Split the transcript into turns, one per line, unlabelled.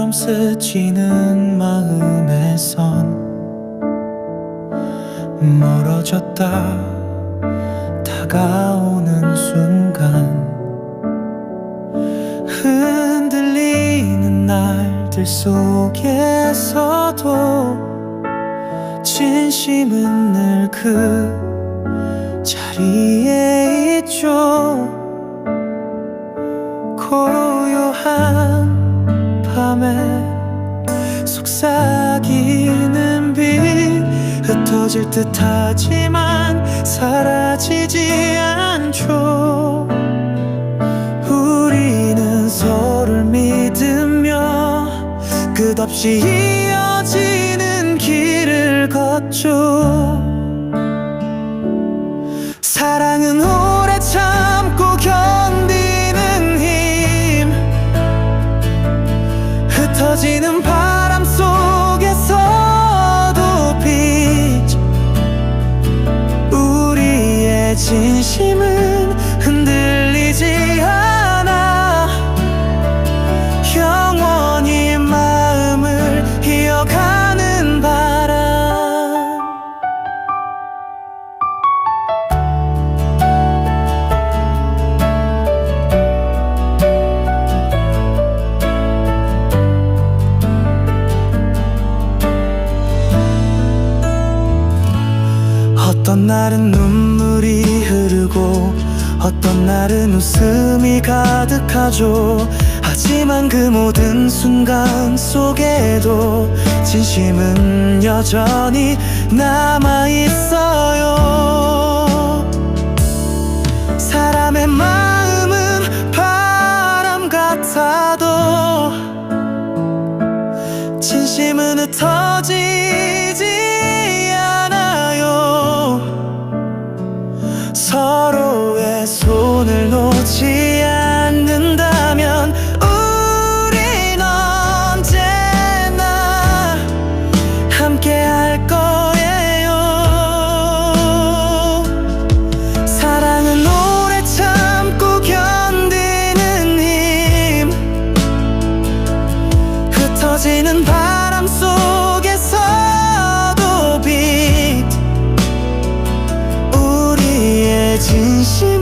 바람처럼 스치는 마음에선 멀어졌다 다가오는 순간 흔들리는 날들 속에서도 진심은 늘 그 자리에 있죠. 고요한 밤에 속삭이는 빛 흩어질 듯 하지만 사라지지 않죠. 우리는 서로를 믿으며 끝없이 이어지는 길을 걷죠. 사랑은 진심은 흔들리지 않아. 영원히 마음을 이어가는 바람. 어떤 날은 눈물이 어떤 날은 웃음이 가득하죠. 하지만 그 모든 순간 속에도 진심은 여전히 남아있어요 she